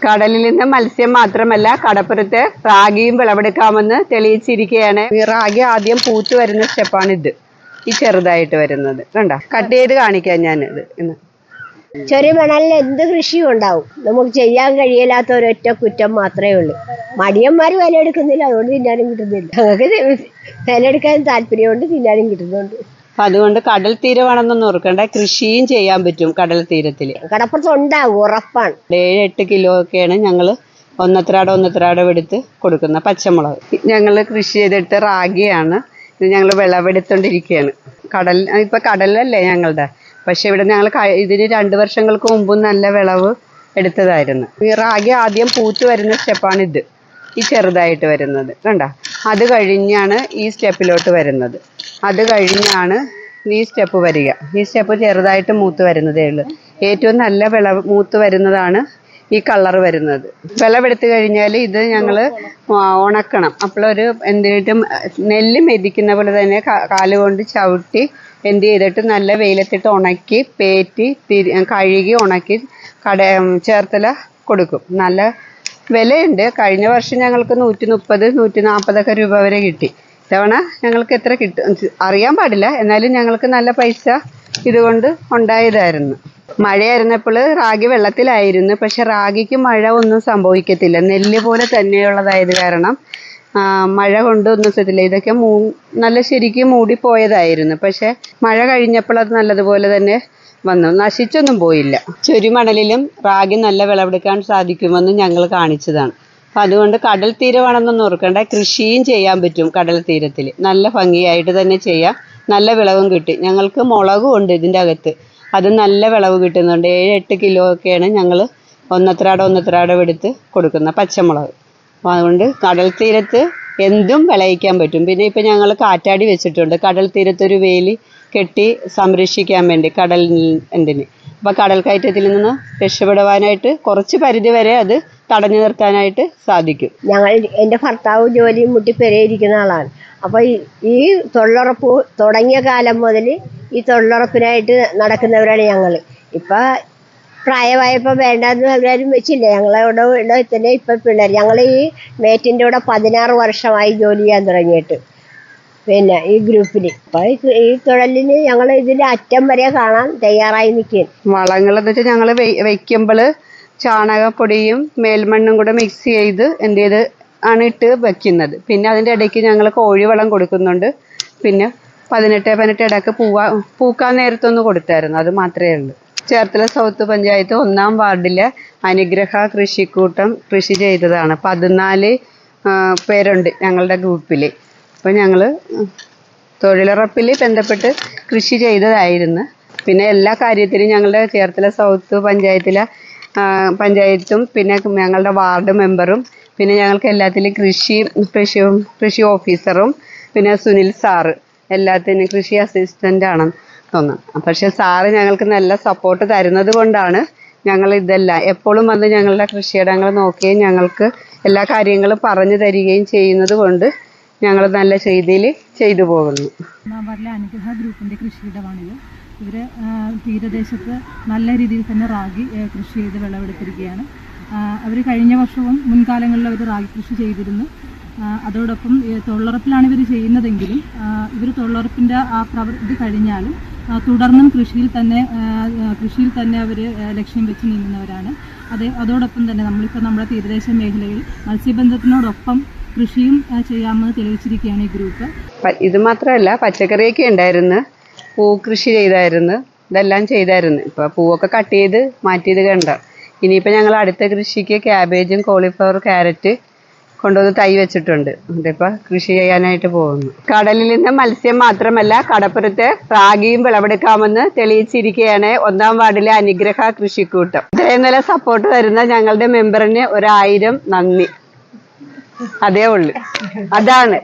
കടലിൽ നിന്ന് മത്സ്യം മാത്രമല്ല കടപ്പുറത്ത് റാഗിയും വിളവെടുക്കാമെന്ന് തെളിയിച്ചിരിക്കുകയാണ് ഈ റാഗി ആദ്യം പൂത്ത് വരുന്ന സ്റ്റെപ്പാണ് ഇത്. ഈ ചെറുതായിട്ട് വരുന്നത്. കണ്ട? കട്ട് ചെയ്ത് കാണിക്കാം ഞാൻ ഇത് ഇന്ന്. ചെറിയ മണലിൽ എന്ത് കൃഷിയും ഉണ്ടാവും. നമുക്ക് ചെയ്യാൻ കഴിയില്ലാത്ത ഒരൊറ്റ കുറ്റം മാത്രമേ ഉള്ളൂ. മടിയന്മാർ വിലയെടുക്കുന്നില്ല അതുകൊണ്ട് തിന്നാനും കിട്ടുന്നില്ല. ഞങ്ങൾക്ക് വിലയെടുക്കാൻ താല്പര്യമുണ്ട് തിന്നാനും കിട്ടുന്നുണ്ട്. അപ്പൊ അതുകൊണ്ട് കടൽ തീരമാണെന്നൊന്നും ഓർക്കണ്ട. കൃഷിയും ചെയ്യാൻ പറ്റും കടൽ തീരത്തിൽ കടപ്പുറത്ത് ഉണ്ടാവും ഉറപ്പാണ്. ഏഴ് എട്ട് കിലോ ഒക്കെയാണ് ഞങ്ങൾ ഒന്നത്രാട ഒന്നത്രാടം എടുത്ത് കൊടുക്കുന്ന പച്ചമുളക്. ഞങ്ങൾ കൃഷി ചെയ്തിട്ട് റാഗിയാണ്. ഇത് ഞങ്ങൾ വിളവെടുത്തോണ്ടിരിക്കുകയാണ് കടൽ ഇപ്പൊ കടലല്ലേ ഞങ്ങളുടെ പക്ഷെ ഇവിടെ ഞങ്ങൾ ഇതിന് രണ്ട് വർഷങ്ങൾക്ക് മുമ്പും നല്ല വിളവ് എടുത്തതായിരുന്നു. ഈ റാഗി ആദ്യം പൂത്ത് വരുന്ന സ്റ്റെപ്പാണ് ഇത് ഈ ചെറുതായിട്ട് വരുന്നത്. കണ്ട? അത് കഴിഞ്ഞാണ് ഈ സ്റ്റെപ്പിലോട്ട് വരുന്നത്. അത് കഴിഞ്ഞാണ് ഈ സ്റ്റെപ്പ് വരിക. ഈ സ്റ്റെപ്പ് ചെറുതായിട്ട് മൂത്ത് വരുന്നതേ ഉള്ളൂ. ഏറ്റവും നല്ല വിള മൂത്ത് വരുന്നതാണ് ഈ കളർ വരുന്നത്. വിളവെടുത്ത് കഴിഞ്ഞാൽ ഇത് ഞങ്ങൾ ഉണക്കണം. അപ്പോഴൊരു എന്തിനായിട്ടും നെല്ല് മെതിക്കുന്ന പോലെ തന്നെ കാലുകൊണ്ട് ചവിട്ടി എന്ത് ചെയ്തിട്ട് നല്ല വെയിലത്തിട്ട് ഉണക്കി പേറ്റി തിരി കഴുകി ഉണക്കി കട ചേർത്തല കൊടുക്കും. നല്ല വിലയുണ്ട്. കഴിഞ്ഞ വർഷം ഞങ്ങൾക്ക് നൂറ്റി മുപ്പത് നൂറ്റി നാൽപ്പതൊക്കെ രൂപ വരെ കിട്ടി. ഇത്തവണ ഞങ്ങൾക്ക് എത്ര കിട്ടും? അറിയാൻ പാടില്ല. എന്നാലും ഞങ്ങൾക്ക് നല്ല പൈസ ഇതുകൊണ്ട് ഉണ്ടായതായിരുന്നു. മഴയായിരുന്നപ്പോൾ റാഗി വെള്ളത്തിലായിരുന്നു. പക്ഷെ റാഗിക്ക് മഴ ഒന്നും സംഭവിക്കത്തില്ല. നെല്ല് പോലെ തന്നെയുള്ളതായത് കാരണം മഴ കൊണ്ടൊന്നും സെറ്റില്ല ഇതൊക്കെ മൂ നല്ല ശരിക്കും മൂടിപ്പോയതായിരുന്നു. പക്ഷെ മഴ കഴിഞ്ഞപ്പോൾ അത് നല്ലതുപോലെ തന്നെ വന്നു. നശിച്ചൊന്നും പോയില്ല. ചുരുമണലിലും റാഗി നല്ല വിളവെടുക്കാൻ സാധിക്കുമെന്ന് ഞങ്ങൾ കാണിച്ചതാണ്. അപ്പം അതുകൊണ്ട് കടൽ തീരമാണെന്നൊന്നും ഓർക്കണ്ട. കൃഷിയും ചെയ്യാൻ പറ്റും കടൽ തീരത്തിൽ. നല്ല ഭംഗിയായിട്ട് തന്നെ ചെയ്യാം. നല്ല വിളവും കിട്ടി. ഞങ്ങൾക്ക് മുളകും ഉണ്ട് ഇതിന്റെ അകത്ത്. അത് നല്ല വിളവ് കിട്ടുന്നുണ്ട്. ഏഴ് എട്ട് കിലോ ഒക്കെയാണ് ഞങ്ങൾ ഒന്നത്രാട ഒന്നത്രാട എടുത്ത് കൊടുക്കുന്ന പച്ചമുളക്. അതുകൊണ്ട് കടൽ തീരത്ത് എന്തും വിളയിക്കാൻ പറ്റും. പിന്നെ ഇപ്പം ഞങ്ങൾ കാറ്റാടി വെച്ചിട്ടുണ്ട്. കടൽ തീരത്തൊരു വേലി കെട്ടി സംരക്ഷിക്കാൻ വേണ്ടി എന്തിന് അപ്പോൾ കടൽ കയറ്റത്തിൽ നിന്ന് രക്ഷപ്പെടുവാനായിട്ട് കുറച്ച് പരിധി വരെ അത് തടഞ്ഞു നിർത്താനായിട്ട് സാധിക്കും. ഞങ്ങൾ എന്റെ ഭർത്താവ് ജോലിയും മുട്ടി പെരയിരിക്കുന്ന ആളാണ്. അപ്പോൾ ഈ- തൊഴിലുറപ്പ് തുടങ്ങിയ കാലം മുതൽ ഈ തൊഴിലുറപ്പിനായിട്ട് നടക്കുന്നവരാണ് ഞങ്ങൾ. ഇപ്പം പ്രായമായപ്പോൾ വേണ്ടെന്ന് അവരാരും വെച്ചില്ല. ഞങ്ങളവിടെ ഇവിടെ തന്നെ ഇപ്പം പിള്ളേർ ഞങ്ങൾ ഈ മേറ്റിന്റെ കൂടെ പതിനാറ് വർഷമായി ജോലി ചെയ്യാൻ തുടങ്ങിയിട്ട്. പിന്നെ ഈ ഗ്രൂപ്പിൽ. അപ്പോൾ ഈ തുഴലിന് ഞങ്ങൾ ഇതിന്റെ അറ്റം വരെ കാണാൻ തയ്യാറായി നിൽക്കും വളങ്ങൾ വെച്ചാൽ ഞങ്ങൾ വെക്കുമ്പോൾ ചാണകപ്പൊടിയും മേൽമണ്ണും കൂടെ മിക്സ് ചെയ്ത് ചെയ്ത് ആണ് ഇട്ട് വെക്കുന്നത്. പിന്നെ അതിന്റെ ഇടയ്ക്ക് ഞങ്ങൾ കോഴിവളം കൊടുക്കുന്നുണ്ട്. പിന്നെ പതിനെട്ട് പതിനെട്ട് ഇടയ്ക്ക് പൂവാ പൂക്കാൻ നേരത്തൊന്ന് കൊടുത്തായിരുന്നു. അത് മാത്രമേ ഉള്ളൂ. ചേർത്തല സൗത്ത് പഞ്ചായത്ത് ഒന്നാം വാർഡിലെ അനുഗ്രഹ കൃഷിക്കൂട്ടം കൃഷി ചെയ്തതാണ്. പതിനാല് പേരുണ്ട് ഞങ്ങളുടെ ഗ്രൂപ്പിൽ അപ്പോൾ ഞങ്ങൾ തൊഴിലുറപ്പിൽ ബന്ധപ്പെട്ട് കൃഷി ചെയ്തതായിരുന്നു. പിന്നെ എല്ലാ കാര്യത്തിലും ഞങ്ങളുടെ ചേർത്തല സൗത്ത് പഞ്ചായത്തിലെ പഞ്ചായത്തും പിന്നെ ഞങ്ങളുടെ വാർഡ് മെമ്പറും പിന്നെ ഞങ്ങൾക്ക് എല്ലാത്തിലും കൃഷി കൃഷി കൃഷി ഓഫീസറും പിന്നെ സുനിൽ സാറ് എല്ലാത്തിനും കൃഷി അസിസ്റ്റന്റ് ആണ് തോന്നുന്നു. പക്ഷെ സാറ് ഞങ്ങൾക്ക് നല്ല സപ്പോർട്ട് തരുന്നത് കൊണ്ടാണ് ഞങ്ങൾ ഇതെല്ലാം. എപ്പോഴും വന്ന് ഞങ്ങളുടെ കൃഷിയിടങ്ങൾ നോക്കുകയും ഞങ്ങൾക്ക് എല്ലാ കാര്യങ്ങളും പറഞ്ഞു തരികയും ചെയ്യുന്നത് കൊണ്ട് ഞങ്ങൾ നല്ല രീതിയിൽ ചെയ്തു പോകുന്നു. വാർഡിലെ അനുഗ്രഹ ഗ്രൂപ്പിന്റെ കൃഷിയിടമാണിത്. ഇവർ തീരദേശത്ത് നല്ല രീതിയിൽ തന്നെ റാഗി കൃഷി ചെയ്ത് വിളവെടുത്തിരിക്കുകയാണ്. അവർ കഴിഞ്ഞ വർഷവും മുൻകാലങ്ങളിൽ അവർ റാഗി കൃഷി ചെയ്തിരുന്നു. അതോടൊപ്പം തൊള്ളറപ്പിലാണ് ഇവർ ചെയ്യുന്നതെങ്കിലും ഇവർ തൊഴിലുറപ്പിന്റെ ആ പ്രവൃത്തി കഴിഞ്ഞാലും തുടർന്നും കൃഷിയിൽ തന്നെ കൃഷിയിൽ തന്നെ അവർ ലക്ഷ്യം വെച്ച് നീങ്ങുന്നവരാണ്. അതേ അതോടൊപ്പം തന്നെ നമ്മളിപ്പോൾ നമ്മുടെ തീരദേശ മേഖലയിൽ മത്സ്യബന്ധനത്തിനോടൊപ്പം കൃഷിയും ചെയ്യാമെന്ന് തെളിയിച്ചിരിക്കുകയാണ് ഈ ഗ്രൂപ്പ്. ഇത് മാത്രമല്ല പച്ചക്കറിയൊക്കെ ഉണ്ടായിരുന്നു. പൂ കൃഷി ചെയ്തായിരുന്നു. ഇതെല്ലാം ചെയ്തായിരുന്നു. ഇപ്പോൾ പൂവൊക്കെ കട്ട് ചെയ്ത് മാറ്റിയത് കണ്ട? ഇനിയിപ്പോൾ ഞങ്ങൾ അടുത്ത കൃഷിക്ക് ക്യാബേജും കോളിഫ്ലവർ ക്യാരറ്റ് കൊണ്ടുവന്ന് തൈ വെച്ചിട്ടുണ്ട്. ഇതിപ്പോൾ കൃഷി ചെയ്യാനായിട്ട് പോകുന്നു. കടലിൽ നിന്ന് മത്സ്യം മാത്രമല്ല കടപ്പുറത്ത് റാഗിയും വിളവെടുക്കാമെന്ന് തെളിയിച്ചിരിക്കുകയാണ് ഒന്നാം വാർഡിലെ അനുഗ്രഹ കൃഷിക്കൂട്ടം. ഇത്രയും നല്ല സപ്പോർട്ട് തരുന്ന ഞങ്ങളുടെ മെമ്പറിന് ഒരായിരം നന്ദി. അതേ ഉള്ളു. അതാണ്.